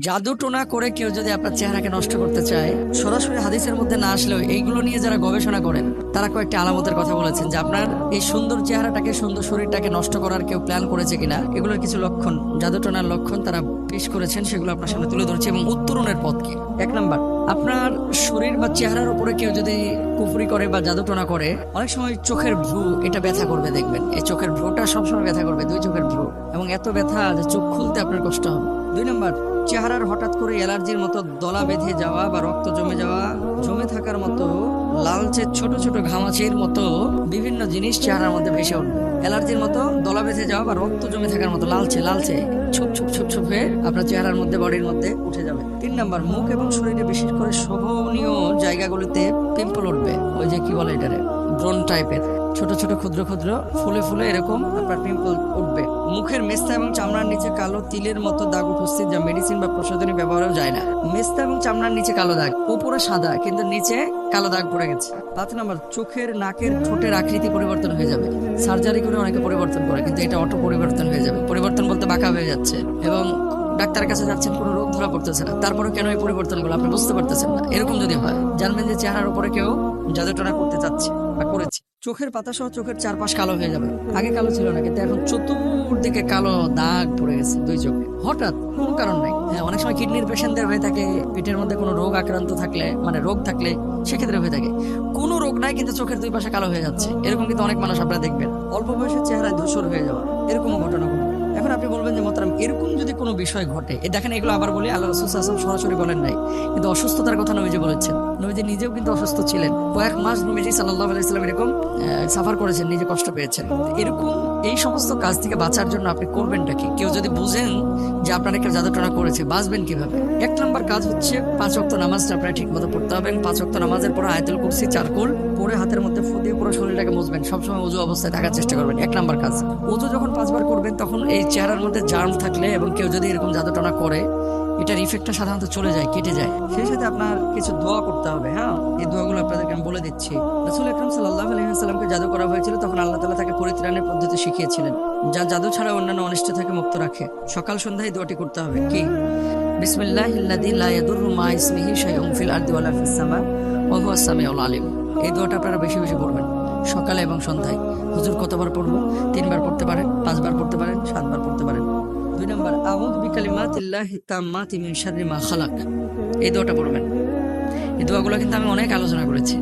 জাদু টোনা করে কেউ যদি আপনার চেহারাকে নষ্ট করতে চায়, সরাসরি হাদিসের মধ্যে না আসলেও এইগুলো নিয়ে যারা গবেষণা করেন, তারা কয়েকটি আলামতের কথা বলেছেন যে আপনার এই সুন্দর চেহারাটাকে, সুন্দর শরীরটাকে নষ্ট করার কেউ প্ল্যান করেছে কিনা, এগুলোর কিছু লক্ষণ, জাদু টোনার লক্ষণ তারা পেশ করেছেন, সেগুলো আপনার সামনে তুলে ধরছে এবং উত্তরণের পথ কি? এক নাম্বার, আপনার শরীর বা চেহারার উপরে কেউ যদি কুফরি করে বা জাদু টোনা করে, অনেক সময় চোখের ভ্রু এটা ব্যথা করবে দেখবেন। এই চোখের ভ্রুটা সবসময় ব্যথা করবে, দুই চোখের ভ্রু। এবং এত ব্যথা যে চোখ খুলতে আপনার কষ্ট হবে। দুই নম্বর, চেহারার হঠাৎ করে অ্যালার্জির মতো দলা বেঁধে যাওয়া বা রক্ত জমে যাওয়া, জমে থাকার মতো লালচে ছোট ছোট ঘামাচির মতো বিভিন্ন জিনিস চেহারার মধ্যে ভেসে উঠবে অ্যালার্জির মতো দলা বেঁধে যাওয়া বা রক্ত জমে থাকার মতো লালচে লালচে ছুপ ছুপ ছুপ ছুপ হয়ে আপনার চেহারার মধ্যে, বডির মধ্যে উঠে যাবে। তিন নাম্বার, মুখ এবং শরীরে বিশেষ করে শোভনীয় জায়গাগুলিতে পিম্পল উঠবে। ওই যে কি বলে এটারে? ব্রন টাইপের। ছোট ছোট, ক্ষুদ্র ক্ষুদ্র ফুলে ফুলে এরকম আপনার পিম্পল উঠবে। মুখের মেস্তা এবং চামড়ার নিচে কালো তিলের মতো দাগ উপস্থিত যা মেডিসিন বা প্রসাধনী ব্যবহারও যায় না। মেস্তা এবং চামড়ার নিচে কালো দাগ উপরে সাদা, কিন্তু নিচে কালো দাগ পড়ে গেছে। পাঁচ নম্বর, চোখের নাকের ঠোঁটের আকৃতি পরিবর্তন হয়ে যাবে। সার্জারি করে অনেকে পরিবর্তন করে, কিন্তু এটা অটো পরিবর্তন হয়ে যাবে। পরিবর্তন বলতে বাঁকা হয়ে যাচ্ছে এবং ডাক্তারের কাছে যাচ্ছেন, কোনো রোগ ধরা পড়তেছে না। তারপরে কেন এই পরিবর্তনগুলো আপনি বুঝতে পারতেছেন না? এরকম যদি হয়, জানবেন যে চেহারার উপরে কেউ জাদুটনা করতে চাচ্ছে বা করেছে। চোখের পাতা সহ চোখের চারপাশ কালো হয়ে যাবে। আগে কালো ছিল না, কিন্তু এখন চতুর্দিকে কালো দাগ পড়ে গেছে দুই চোখে। হঠাৎ কোনো কারণ নাই। হ্যাঁ অনেক সময় কিডনির পেশেন্টদের হয়ে থাকে, পেটের মধ্যে কোনো রোগ আক্রান্ত থাকলে মানে রোগ থাকলে সেক্ষেত্রে হয়ে থাকে। কোনো রোগ নাই, কিন্তু চোখের দুই পাশে কালো হয়ে যাচ্ছে। এরকম কিন্তু অনেক মানুষ আপনারা দেখবেন। অল্প বয়সের চেহারায় ধূসর হয়ে যাওয়া। এরকমও ঘটনা ঘটে। এখন আপনি বলবেন যে মোতারাম এরকম যদি কোনো বিষয় ঘটে, এ দেখেন এগুলো আবার বলি, আল্লাহ রসুল আসলাম সরাসরি বলেন নাই। কিন্তু অসুস্থতার কথা নবীজি বলেছেন। নবীজি নিজেও কিন্তু অসুস্থ ছিলেন। কয়েক মাস নবীজি সাল্লাহ আলাইসাল্লাম এরকম সাফার করেছেন, নিজে কষ্ট পেয়েছেন। এরকম এই সমস্ত কাজ থেকে বাঁচার জন্য আপনি করবেনটা কি? কেউ যদি বুঝেন যে আপনার একটা জাদুটনা করেছে, বাঁচবেন কীভাবে? এক নম্বর কাজ হচ্ছে পাঁচ অক্ত নামাজটা আপনার ঠিক মতো পড়তে হবে পাঁচ অক্ত নামাজের পর আয়তুল কুরসি চারকুল পরে হাতের মধ্যে ফু দিয়ে পুরো শরীরটাকে মুছবেন। সবসময় উজু অবস্থায় থাকার চেষ্টা করবেন। এক নম্বর কাজ। উজু যখন পাঁচবার করবেন, তখন এই চেহারার মধ্যে জার্ম থাকলে এবং কেউ যদি এরকম জাদুটনা করে এটার ইফেক্টটা সাধারণত চলে যায়, কেটে যায়। সেই সাথে আপনার কিছু দোয়া করতে হবে হ্যাঁ? এই দোয়াগুলো আপনাদেরকে আমি বলে দিচ্ছি। রাসুল আকরম সাল্লাহ আলহিহাস্লামকে জাদু করা হয়েছিল, তখন আল্লাহ তালা তাকে পরিত্রাণের পদ্ধতি শিখিয়েছিলেন, যা জাদু ছাড়া অন্যান্য অনিষ্ট থেকে মুক্ত রাখে। সকাল সন্ধ্যায় দোয়াটি করতে হবে। কি? বিসমিল্লাহ আলিম। এই আপনারা বেশি বেশি পড়বেন, সকালে এবং সন্ধ্যায়। হুজুর কতবার পড়ব? তিনবার পড়তে পারেন, পাঁচবার দোয়াগুলো কিন্তু আমি অনেক আলোচনা করেছি।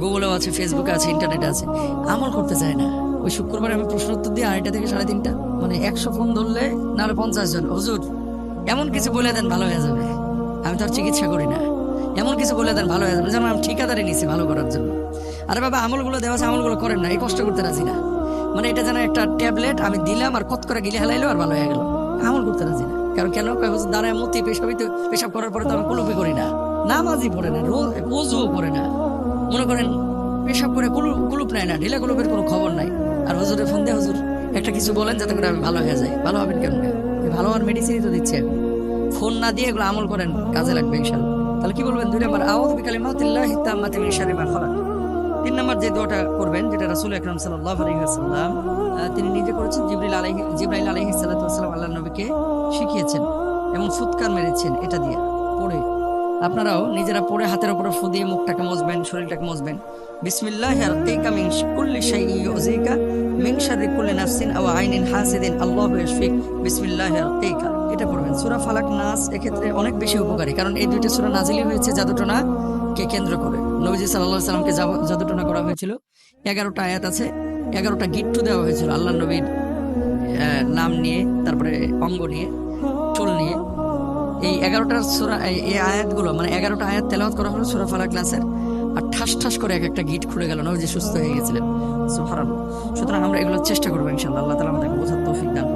গুগলেও আছে, ফেসবুকে আছে, ইন্টারনেটে আছে। আমল করতে চায় না। ওই শুক্রবার আমি প্রশ্ন উত্তর দিই আড়াইটা থেকে সাড়ে তিনটা। মানে একশো ফোন ধরলে নাহলে পঞ্চাশ জন। হুজুর, এমন কিছু বলে দেন ভালো হয়ে যাবে। আমি তো আর চিকিৎসা করি না। এমন কিছু বলে দেন ভালো হয়ে যাবে। যেমন আমি ঠিকাদারি নিছি ভালো করার জন্য। আরে বাবা, আমলগুলো দেওয়া আছে, আমলগুলো করেন না। এই কষ্ট করতে রাজি না। মানে এটা যেন একটা ট্যাবলেট আমি দিলাম আর কত করে গিলে হেলাইলো আর ভালো হয়ে গেল। আমল করতে রাজি না। কারণ কেন? দাঁড়ায় মতি পেশাবি তো পেশাব করার পরে তো আমি কুলুপি করি না। নামাজই পড়ে না রোজ ওজুও করে না। মনে করেন পেশাব করে কুলু কুলুপ নেয় না ঢিলা কুলুপের কোনো খবর নাই। আর হুজুরে ফোন দিয়ে হুজুর একটা কিছু বলেন যাতে করে আমি ভালো হয়ে যাই। ভালো হবেন কেন ভালো হওয়ার মেডিসিনই তো দিচ্ছে। ফোন না দিয়ে এগুলো আমল করেন কাজে লাগবে ইনশাল্লাহ। তাহলে কি বলবেন? দুই নম্বর আউযু বিকালিমাতিল্লাহি তাম্মাতি মিন শাররি মা খালাক। তিন নম্বর যে দোয়াটা করবেন যেটা রাসূল আকরাম ওয়াসাল্লাম আহ, তিনি নিজে করেছেন জিবরিল আলাইহি জিবরাইল সাল্লাতু ওয়াসাল্লাম নবীকে শিখিয়েছেন এবং ফুৎকার মেরেছেন এটা দিয়ে, পড়ে। আপনারাও নিজেরা পড়ে হাতের উপরে ফু দিয়ে মুখটাকে মজবেন, শরীরটাকে মজবেন। বিসমিল্লাহ আরতিকা মিন কুল্লি শাইইন ইউযিকা মিন শাররি কুল্লি নাফসিন আও আইনিন হাসিদিন। আল্লাহু ইয়াশফিক বিসমিল্লাহ আরতিকা এটা পড়বেন। সূরা ফালাক নাস এক্ষেত্রে অনেক বেশি উপকারী, কারণ এই দুইটা সূরা নাজিলি হয়েছে জাদুটনা কে কেন্দ্র করে। নবীজি সাল্লাল্লাহু আলাইহি সাল্লামকে জাদুটনা করা হয়েছিল। এগারোটা আয়াত আছে, এগারোটা গিট্টু দেওয়া হয়েছিল আল্লাহ নবীর নাম নিয়ে, তারপরে অঙ্গ নিয়ে, চুল নিয়ে। এই এগারোটা সুরা এই আয়াতগুলো মানে এগারোটা আয়াত তেলাওয়াত করা হলো সুরা ফালা ক্লাসের আর ঠাস ঠাস করে এক একটা গিট খুলে গেল না যে সুস্থ হয়ে গেছিলেন। সুতরাং আমরা এগুলো চেষ্টা করব ইনশাল্লাহ আল্লাহ তালা আমাদেরকে বোঝার তৌফিক দান।